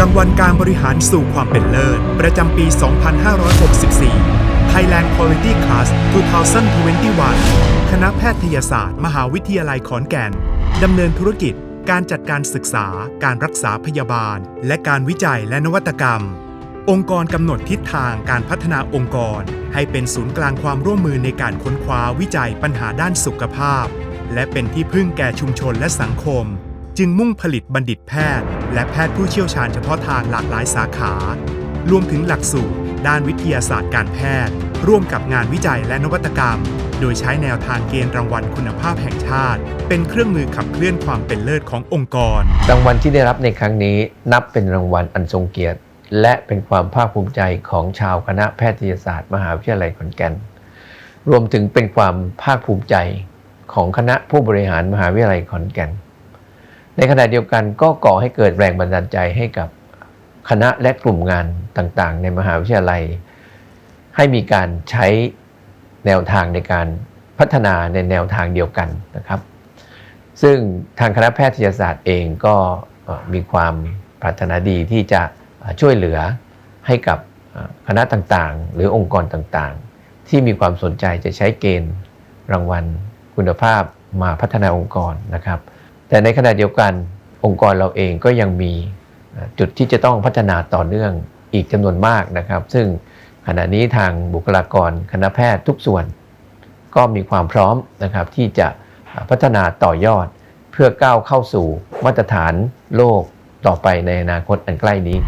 รางวัลการบริหารสู่ความเป็นเลิศ ประจำปี 2564 Thailand Quality Class 2021 คณะแพทยศาสตร์ มหาวิทยาลัยขอนแก่น ดำเนินธุรกิจ การจัดการศึกษา การรักษาพยาบาล และการวิจัยและนวัตกรรม องค์กรกำหนดทิศทางการพัฒนาองค์กร ให้เป็นศูนย์กลางความร่วมมือในการค้นคว้าวิจัยปัญหาด้านสุขภาพ และเป็นที่พึ่งแก่ชุมชนและสังคม จึงมุ่งผลิตบัณฑิตแพทย์ และแพทย์ผู้เชี่ยวชาญเฉพาะทางหลากหลายสาขา รวมถึงหลักสูตร ด้านวิทยาศาสตร์การแพทย์ ร่วมกับงานวิจัยและนวัตกรรม โดยใช้แนวทางเกณฑ์รางวัลคุณภาพแห่งชาติ เป็นเครื่องมือขับเคลื่อนความเป็นเลิศขององค์กร รางวัลที่ได้รับในครั้งนี้นับเป็นรางวัลอันทรงเกียรติ และเป็นความภาคภูมิใจของชาวคณะแพทยศาสตร์ มหาวิทยาลัยขอนแก่น รวมถึงเป็นความภาคภูมิใจของคณะผู้บริหารมหาวิทยาลัยขอนแก่น ในขณะเดียวกันก็ก่อให้เกิดแรงบันดาลใจให้กับคณะและกลุ่มงานต่างๆ ในมหาวิทยาลัย ให้มีการใช้แนวทางในการพัฒนาในแนวทางเดียวกันนะครับ ซึ่งทางคณะแพทยศาสตร์เองก็มีความปรารถนาดีที่จะช่วยเหลือให้กับคณะต่างๆ หรือองค์กรต่างๆ ที่มีความสนใจจะใช้เกณฑ์รางวัลคุณภาพมาพัฒนาองค์กรนะครับ แต่ในขณะเดียวกันองค์กรเราเองก็ยังมีจุดที่จะต้องพัฒนาต่อเนื่องอีกจำนวนมากนะครับ ซึ่งขณะนี้ทางบุคลากรคณะแพทย์ทุกส่วน ก็มีความพร้อมนะครับที่จะพัฒนาต่อยอดเพื่อก้าวเข้าสู่มาตรฐานโลกต่อไปในอนาคตอันใกล้นี้